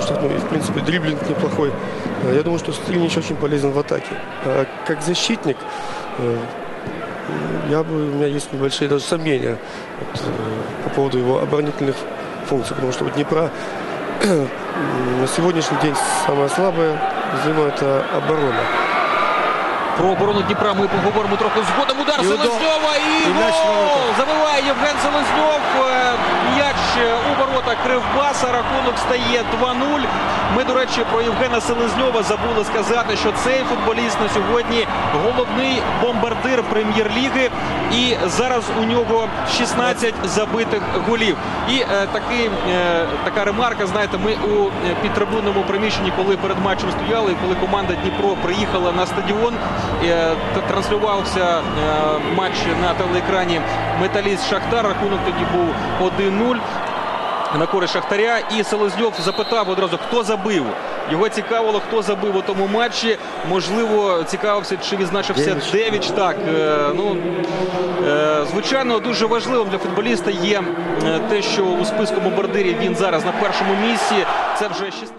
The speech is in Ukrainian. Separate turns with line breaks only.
что, ну, и, в принципе, дриблинг неплохой. Э, Я думаю, что Стринич очень полезен в атаке. А как защитник, э, я бы, у меня есть небольшие даже сомнения вот, э, по поводу его оборонительных функций, потому что у Днепра м, на сегодняшний день самое слабое звено – это оборона.
Про оборону Дніпра ми поговоримо трохи згодом. Удар
І удар.
Селезньова і,
І м'яч в
гол!
ворота.
Забиває Євген Селезньов. У ворота Кривбаса. Рахунок стає 2-0. Ми, до речі, про Євгена Селезньова забули сказати, що цей футболіст на сьогодні головний бомбардир прем'єр-ліги. І зараз у нього 16 забитих голів. І е, такий, е, така ремарка, знаєте, ми у е, підтрибунному приміщенні, коли перед матчем стояли, коли команда Дніпро приїхала на стадіон, е, транслювався е, матч на телеекрані Металіст Шахтар. Рахунок тоді був 1-0 на користь Шахтаря. І Селезньов запитав одразу, хто забив. Його цікавило, хто забив у тому матчі. Можливо, цікавився, чи відзначився Девіч. Так, е, ну е, звичайно, дуже важливим для футболіста є е, те, що у списку бомбардирів він зараз на першому місці. Це вже 16.